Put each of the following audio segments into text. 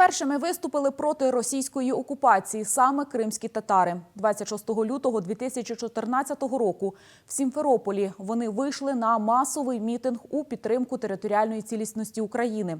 Першими виступили проти російської окупації саме кримські татари. 26 лютого 2014 року в Сімферополі вони вийшли на масовий мітинг у підтримку територіальної цілісності України.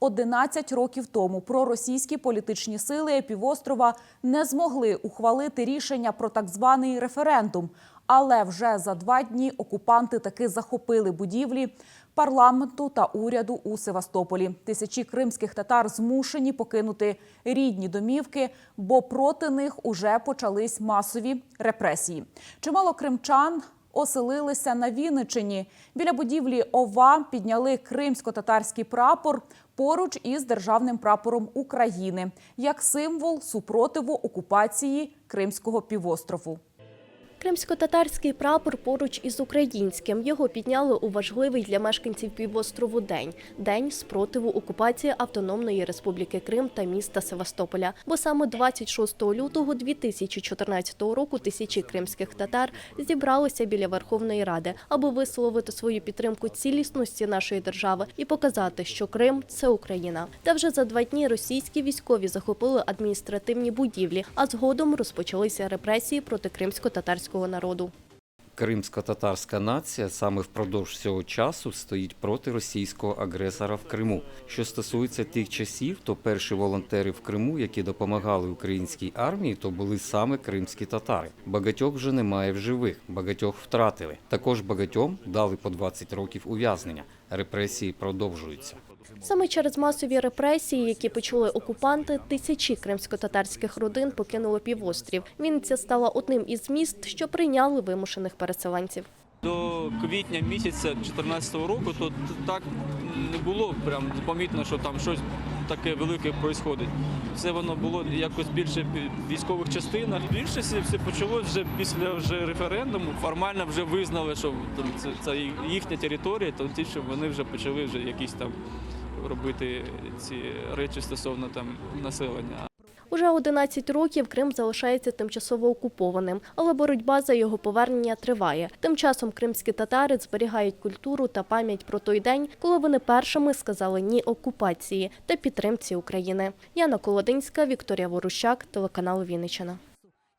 11 років тому проросійські політичні сили півострова не змогли ухвалити рішення про так званий референдум. Але вже за два дні окупанти таки захопили будівлі парламенту та уряду у Севастополі. Тисячі кримських татар змушені покинути рідні домівки, бо проти них уже почались масові репресії. Чимало кримчан оселилися на Вінничині. Біля будівлі ОВА підняли кримсько-татарський прапор поруч із державним прапором України як символ супротиву окупації Кримського півострову. Кримсько-татарський прапор поруч із українським. Його підняли у важливий для мешканців півострову день день спротиву окупації Автономної Республіки Крим та міста Севастополя. Бо саме 26 лютого 2014 року тисячі кримських татар зібралися біля Верховної Ради, аби висловити свою підтримку цілісності нашої держави і показати, що Крим це Україна. Та вже за два дні російські військові захопили адміністративні будівлі, а згодом розпочалися репресії проти кримсько-татарського народу. Кримсько-татарська нація саме впродовж цього часу стоїть проти російського агресора в Криму. Що стосується тих часів, то перші волонтери в Криму, які допомагали українській армії, то були саме кримські татари. Багатьох вже немає в живих, багатьох втратили. Також багатьом дали по 20 років ув'язнення. Репресії продовжуються. Саме через масові репресії, які почули окупанти, тисячі кримсько-татарських родин покинули півострів. Вінниця стала одним із міст, що прийняли вимушених переселенців. До квітня місяця 2014 року то так не було прям помітно, що там щось таке велике відбувається. Все воно було якось більше в військових частинах. Більше все почалось вже після вже референдуму. Формально вже визнали, що там це, це їхня територія, то ті, що вони вже почали вже якісь там робити ці речі стосовно там населення. Уже 11 років Крим залишається тимчасово окупованим, але боротьба за його повернення триває. Тим часом кримські татари зберігають культуру та пам'ять про той день, коли вони першими сказали ні окупації та підтримці України. Яна Колодинська, Вікторія Ворущак, телеканал Вінниччина.